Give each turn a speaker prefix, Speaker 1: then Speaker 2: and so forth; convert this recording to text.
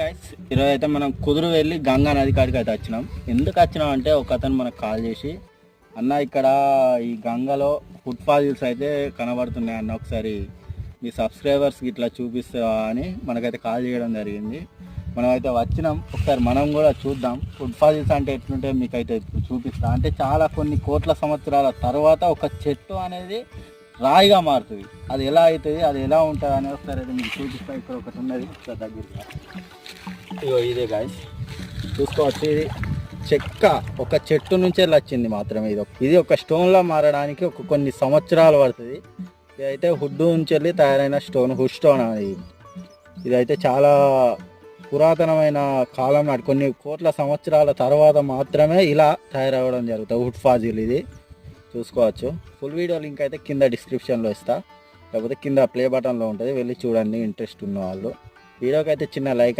Speaker 1: Guys ఈరోజు అయితే మనం కుదురు వెళ్ళి గంగా నది కాడికి అయితే వచ్చినాం. ఎందుకు వచ్చినాం అంటే ఒక అతను మనకు కాల్ చేసి అన్న ఇక్కడ ఈ గంగలో ఫుట్ ఫాల్స్ అయితే కనబడుతున్నాయి అన్న ఒకసారి మీ సబ్స్క్రైబర్స్ ఇట్లా చూపిస్తావా అని మనకైతే కాల్ చేయడం జరిగింది. మనం అయితే వచ్చినాం. ఒకసారి మనం కూడా చూద్దాం. ఫుడ్ ఫాల్స్ అంటే ఎట్లుంటే మీకు అయితే చూపిస్తా. అంటే చాలా కొన్ని కోట్ల సంవత్సరాల తర్వాత ఒక చెట్టు అనేది రాయిగా మారుతుంది. అది ఎలా అవుతుంది? అది ఎలా ఉంటుంది అనేది ఒకసారి అయితే మీకు చూపిస్తా. ఇక్కడ ఒకటి ఉన్నది. ఒకసారి దగ్గరగా ఇగో ఇదే గాయస్ చూసుకోవచ్చు ఇది చెక్క ఒక చెట్టు నుంచే వచ్చింది మాత్రమే ఇది. ఇది ఒక స్టోన్లా మారడానికి ఒక కొన్ని సంవత్సరాలు పడుతుంది. ఇది అయితే హుడ్ నుంచి వెళ్ళి తయారైన స్టోన్ హుడ్ స్టోన్ అనేది ఇదైతే చాలా పురాతనమైన కాలం నాటి కొన్ని కోట్ల సంవత్సరాల తర్వాత మాత్రమే ఇలా తయారవ్వడం జరుగుతుంది హుడ్ ఫాజిల్ ఇది. చూసుకోవచ్చు. ఫుల్ వీడియో లింక్ అయితే కింద డిస్క్రిప్షన్లో ఇస్తా. లేకపోతే కింద ప్లే బటన్లో ఉంటుంది వెళ్ళి చూడండి ఇంట్రెస్ట్ ఉన్న వాళ్ళు. వీడియోకి అయితే చిన్న లైక్